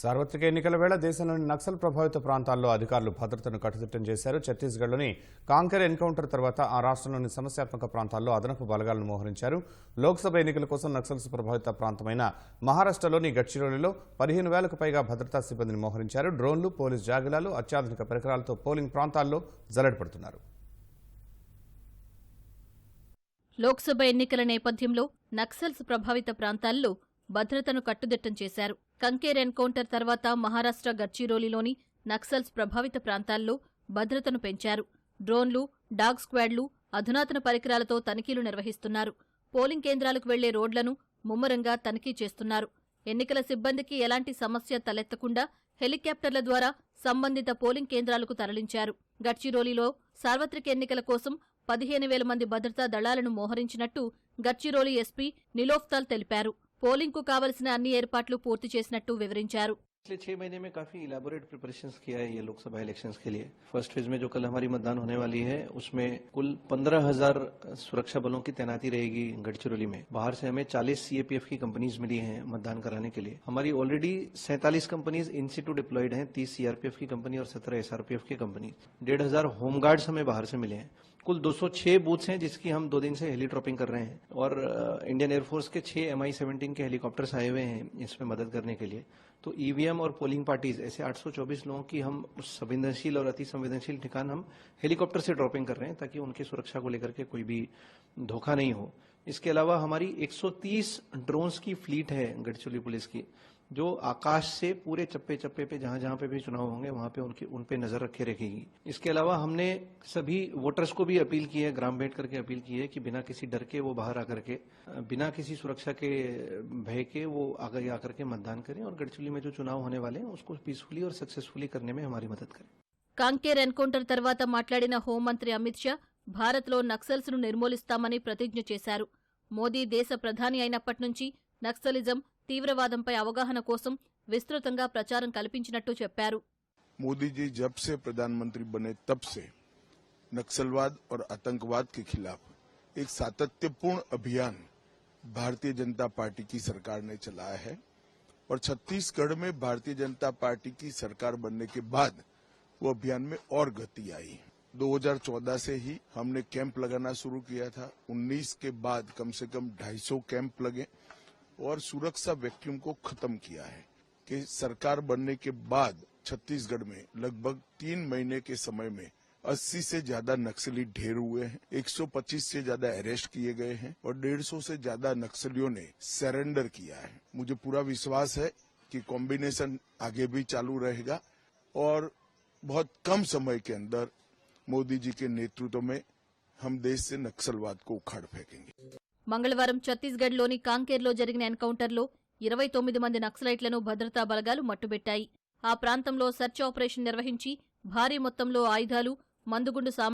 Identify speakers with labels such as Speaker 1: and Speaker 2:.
Speaker 1: సార్వత్రిక ఎన్నికల వేళ దేశంలోని నక్సల్ ప్రభావిత ప్రాంతాల్లో అధికారులు భద్రతను కట్టుదిట్టం చేశారు. ఛత్తీస్గఢ్లోని కాంకెర్ ఎన్కౌంటర్ తర్వాత ఆ రాష్ట్రంలోని సమస్యాత్మక ప్రాంతాల్లో అదనపు బలగాలను మోహరించారు. లోక్సభ ఎన్నికల కోసం నక్సల్స్ ప్రభావిత ప్రాంతమైన మహారాష్ట్రలోని గడ్చిరోలిలో పదిహేను వేలకు పైగా భద్రతా సిబ్బందిని మోహరించారు. డ్రోన్లు పోలీస్ జాగిలాలు అత్యాధునిక పరికరాలతో పోలింగ్ ప్రాంతాల్లో జల్లెడపడుతున్నారు.
Speaker 2: లోక్సభ ఎన్నికల నేపథ్యంలో నక్సల్స్ ప్రభావిత ప్రాంతాల్లో భద్రతను కట్టుదిట్టం చేశారు. కంకేర్ ఎన్కౌంటర్ తర్వాత మహారాష్ట్ర గడ్చిరోలిలోని నక్సల్స్ ప్రభావిత ప్రాంతాల్లో భద్రతను పెంచారు. డ్రోన్లు డాగ్ స్క్వాడ్లు అధునాతన పరికరాలతో తనిఖీలు నిర్వహిస్తున్నారు. పోలింగ్ కేంద్రాలకు వెళ్ళే రోడ్లను ముమ్మరంగా తనిఖీ చేస్తున్నారు. ఎన్నికల సిబ్బందికి ఎలాంటి సమస్య తలెత్తకుండా హెలికాప్టర్ల ద్వారా సంబంధిత పోలింగ్ కేంద్రాలకు తరలించారు. గడ్చిరోలిలో సార్వత్రిక ఎన్నికల కోసం పదిహేను వేల మంది భద్రతా దళాలను మోహరించినట్టు గడ్చిరోలి ఎస్పీ నిలోఫ్తాల్ తెలిపారు. పోలింగ్కు కావలసిన అన్ని ఏర్పాట్లు పూర్తి చేసినట్టు వివరించారు
Speaker 3: पिछले छह महीने में काफी इलेबोरेट प्रिपरेशंस किया है ये लोकसभा इलेक्शंस के लिए फर्स्ट फेज में जो कल हमारी मतदान होने वाली है उसमें कुल पंद्रह हजार सुरक्षा बलों की तैनाती रहेगी गढ़चिरौली में बाहर से हमें 40 सीएपीएफ की कंपनीज मिली हैं मतदान कराने के लिए हमारी ऑलरेडी सैंतालीस कंपनीज इंस्टीट्यूट डिप्लॉयड हैं तीस सीआरपीएफ की कंपनी और सत्रह एसआरपीएफ की कंपनी डेढ़ हजार होमगार्ड्स हमें बाहर से मिले हैं कुल 206 बूथ्स हैं जिसकी हम दो दिन से हेली ड्रॉपिंग कर रहे हैं। और इंडियन एयरफोर्स के छह एम आई के हेलीकॉप्टर्स आए हुए हैं इसमें मदद करने के लिए। तो ईवीएम और पोलिंग पार्टीज़ ऐसे 824 लोगों की हम संवेदनशील और अति संवेदनशील ठिकान हम हेलीकॉप्टर से ड्रॉपिंग कर रहे हैं ताकि उनकी सुरक्षा को लेकर के कोई भी धोखा नहीं हो। इसके अलावा हमारी 130 ड्रोन्स की फ्लीट है गढ़चिरौली पुलिस की। जो आकाश से पूरे चप्पे चप्पे पे जहां जहां पे भी चुनाव होंगे वहां पे उनकी उन पे नजर रखे रखेगी इसके अलावा हमने सभी वोटर्स को भी अपील की है ग्राम बैठ करके अपील की है कि बिना किसी डर के वो बाहर आकर के अ, बिना किसी सुरक्षा के भय के वो आगे आकर के मतदान करें और गढ़चिरौली में जो चुनाव होने वाले हैं उसको पीसफुली और सक्सेसफुली करने में हमारी मदद करें
Speaker 2: కాంకేర్ ఎన్కౌంటర్ తర్వాత మాట్లాడిన హోంమంత్రి అమిత్ షా భారత్లో నక్సల్స్ ను నిర్మూలిస్తామని ప్రతిజ్ఞ చేశారు మోదీ దేశ ప్రధాని అయినప్పటి నుంచి నక్సలిజం తీవ్రవాదంపై అవగాహన కోసం విస్తృతంగా ప్రచారం కల్పించినట్టు చెప్పారు
Speaker 4: मोदी जी जब से प्रधानमंत्री बने तब से नक्सलवाद और आतंकवाद के खिलाफ एक सातत्यपूर्ण अभियान भारतीय जनता पार्टी की सरकार ने चलाया है और छत्तीसगढ़ में भारतीय जनता पार्टी की सरकार बनने के बाद वो अभियान में और गति आई 2014 से ही हमने कैंप लगाना शुरू किया था 19 के बाद कम से कम 250 कैंप लगे और सुरक्षा वैक्यूम को खत्म किया है कि सरकार बनने के बाद छत्तीसगढ़ में लगभग तीन महीने के समय में 80 से ज़्यादा नक्सली ढेर हुए हैं 125 से ज़्यादा अरेस्ट किए गए हैं और 150 से ज़्यादा नक्सलियों ने सरेंडर किया है। मुझे पूरा विश्वास है कि कॉम्बिनेशन आगे भी चालू रहेगा और बहुत कम समय के अंदर मोदी जी के नेतृत्व में हम देश से नक्सलवाद को उखाड़ फेंकेंगे।
Speaker 2: మంగళవారం ఛత్తీస్గఢ్లోని కాంకేర్లో జరిగిన ఎన్కౌంటర్లో ఇరవై తొమ్మిది మంది నక్సలైట్లను భద్రతా బలగాలు మట్టుబెట్టాయి. ఆ ప్రాంతంలో సెర్చ్ ఆపరేషన్ నిర్వహించి భారీ మొత్తంలో ఆయుధాలు మందుగుండు